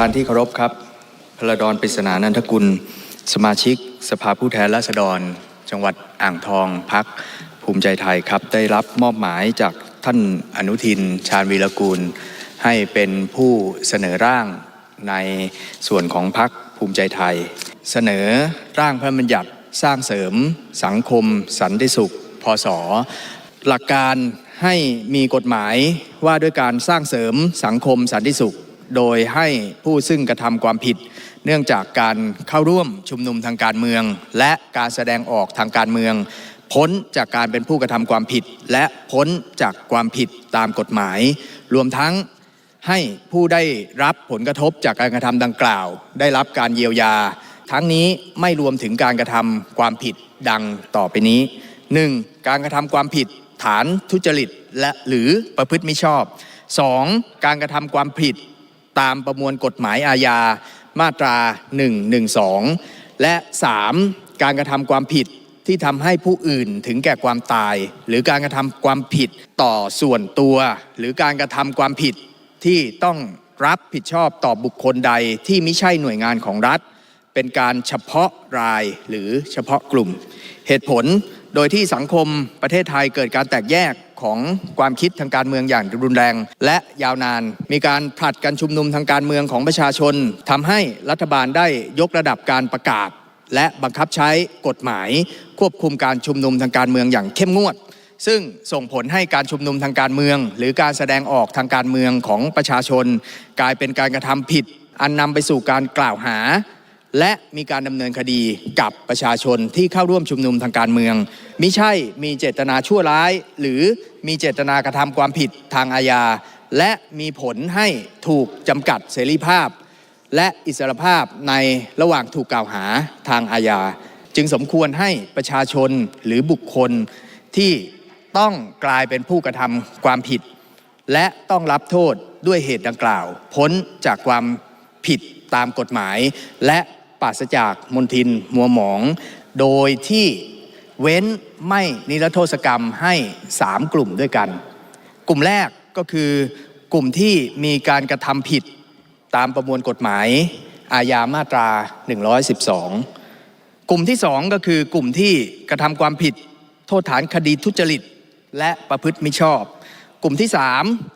ท่านที่เคารพครับ พลดอนปริศนานันทกุล สมาชิก สภาผู้แทนราษฎร จังหวัดอ่างทองพักภูมิใจไทยครับ ได้รับมอบหมายจากท่านอนุทิน ชาญวีรกูล ให้เป็นผู้เสนอร่างในส่วนของพักภูมิใจไทย เสนอร่างพระบัญญัติสร้างเสริมสังคม สันติสุข พศ หลักการให้มีกฎหมายว่าด้วยการสร้างเสริมสังคมสันติสุข โดยให้ผู้ซึ่งกระทำความผิด เนื่องจากการเข้าร่วมชุมนุมทางการเมือง และการแสดงออกทางการเมือง พ้นจากการเป็นผู้กระทำความผิด และพ้นจากความผิดตามกฎหมาย รวมทั้งให้ผู้ได้รับผลกระทบจากการกระทำดังกล่าว ได้รับการเยียวยา ทั้งนี้ไม่รวมถึงการกระทำความผิดดังต่อไปนี้ 1. การกระทำความผิดฐานทุจริตและหรือประพฤติมิชอบ 2. การกระทำความผิด ตามประมวลกฎหมายอาญามาตรา 112 และ 3. การกระทำความผิดที่ทำให้ผู้อื่นถึงแก่ความตาย หรือการกระทำความผิดต่อส่วนตัว หรือการกระทำความผิดที่ต้องรับผิดชอบต่อบุคคลใดที่ไม่ใช่หน่วยงานของรัฐ เป็นการเฉพาะรายหรือเฉพาะกลุ่ม เหตุผลโดยที่สังคมประเทศไทยเกิดการแตกแยก ของความคิดทางการเมืองอย่างรุนแรง และยาวนาน มีการผลัดกันชุมนุมทางการเมืองของประชาชนทำให้รัฐบาลได้ยกระดับการประกาศ และบังคับใช้กฎหมาย ควบคุมการชุมนุมทางการเมืองอย่างเข้มงวดซึ่งส่งผลให้การชุมนุมทางการเมือง หรือการแสดงออกทางการเมืองของประชาชน กลายเป็นการกระทำผิด อันนำไปสู่การกล่าวหา และมีการดำเนินคดีกับประชาชนที่เข้าร่วมชุมนุมทางการเมืองมิใช่มีเจตนาชั่วร้าย หรือมีเจตนากระทำความผิดทางอาญาและมีผลให้ถูกจำกัดเสรีภาพ และอิสรภาพในระหว่างถูกกล่าวหาทางอาญาจึงสมควรให้ประชาชนหรือบุคคลที่ต้องกลายเป็นผู้กระทำความผิด และต้องรับโทษด้วยเหตุดังกล่าว พ้นจากความผิดตามกฎหมาย และ ปราศจากมนทินมัวหมอง โดยที่เว้นไม่นิรโทษกรรมให้ 3 กลุ่มด้วยกัน กลุ่มแรกก็คือกลุ่มที่มีการกระทำผิดตามประมวลกฎหมาย อาญามาตรา 112 กลุ่มที่ 2 ก็คือกลุ่มที่กระทำความผิดโทษฐานคดีทุจริต และประพฤติมิชอบ กลุ่มที่ 3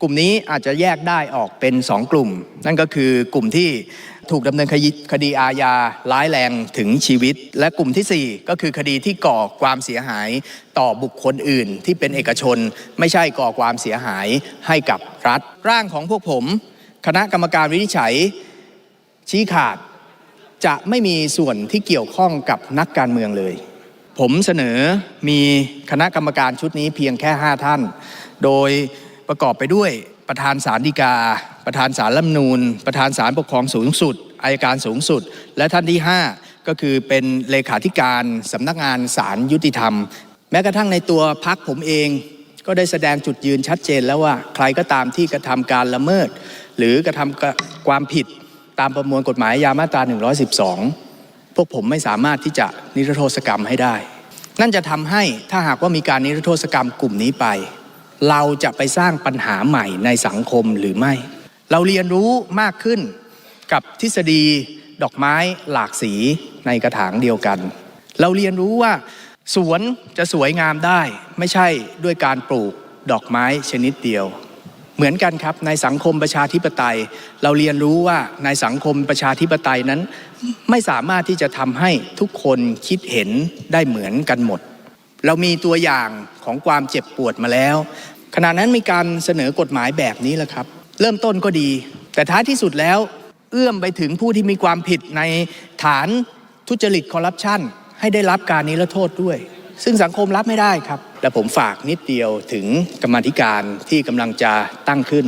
กลุ่มนี้อาจจะแยกได้ออกเป็น 2 กลุ่ม นั่นก็คือกลุ่มที่ถูกดำเนินคดีคดีอาญาร้ายแรงถึงชีวิต และกลุ่มทีสี่ 4 ก็คือคดีที่ก่อความเสียหายต่อบุคคลอื่น ที่เป็นเอกชน ไม่ใช่ก่อความเสียหายให้กับรัฐ ร่างของพวกผม คณะกรรมการวินิจฉัย ชี้ขาดจะไม่มีส่วนที่เกี่ยวข้องกับนักการเมืองเลย ผมเสนอมีคณะกรรมการชุดนี้เพียงแค่ 5 ท่าน โดย ประกอบไปด้วยประธานศาลฎีกา ประธานศาลรัฐนูญประธานศาลปกครองสูงสุดอายการสูงสุด และท่านที่ 5 ก็คือเป็นเลขาธิการสำนักงานศาลยุติธรรม แม้กระทั่งในตัวพักผมเองก็ได้แสดงจุดยืนชัดเจนแล้วว่าใครก็ตามที่กระทำการละเมิด หรือกระทำความผิดตามประมวลกฎหมายยามาตรา 112 พวกผมไม่สามารถที่จะนิรโทษกรรมให้ได้ นั่นจะทำให้ถ้าหากว่ามีการนิรโทษกรรมกลุ่มนี้ไป เราจะไปสร้างปัญหาใหม่ในสังคมหรือไม่ เราเรียนรู้มากขึ้นกับทฤษฎีดอกไม้หลากสีในกระถางเดียวกัน เราเรียนรู้ว่า สวนจะสวยงามได้ ไม่ใช่ด้วยการปลูกดอกไม้ชนิดเดียว เหมือนกันครับในสังคมประชาธิปไตย เราเรียนรู้ว่าในสังคมประชาธิปไตยนั้น ไม่สามารถที่จะทำให้ทุกคนคิดเห็นได้เหมือนกันหมด เรามีตัวอย่างของความเจ็บปวดมาแล้ว ขณะนั้นมีการเสนอกฎหมายแบบนี้แหละครับ เริ่มต้นก็ดี แต่ท้ายที่สุดแล้ว เอื้อมไปถึงผู้ที่มีความผิดในฐานทุจริตคอร์รัปชันให้ได้รับการนิรโทษด้วย ซึ่งสังคมรับไม่ได้ครับ และผมฝากนิดเดียวถึงกรรมธิการที่กำลังจะตั้งขึ้น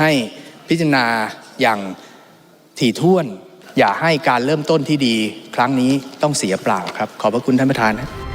ให้พิจารณาอย่างถี่ถ้วน อย่าให้การเริ่มต้นที่ดี ครั้งนี้ต้องเสียเปล่าครับ ขอบพระคุณท่านประธานครับ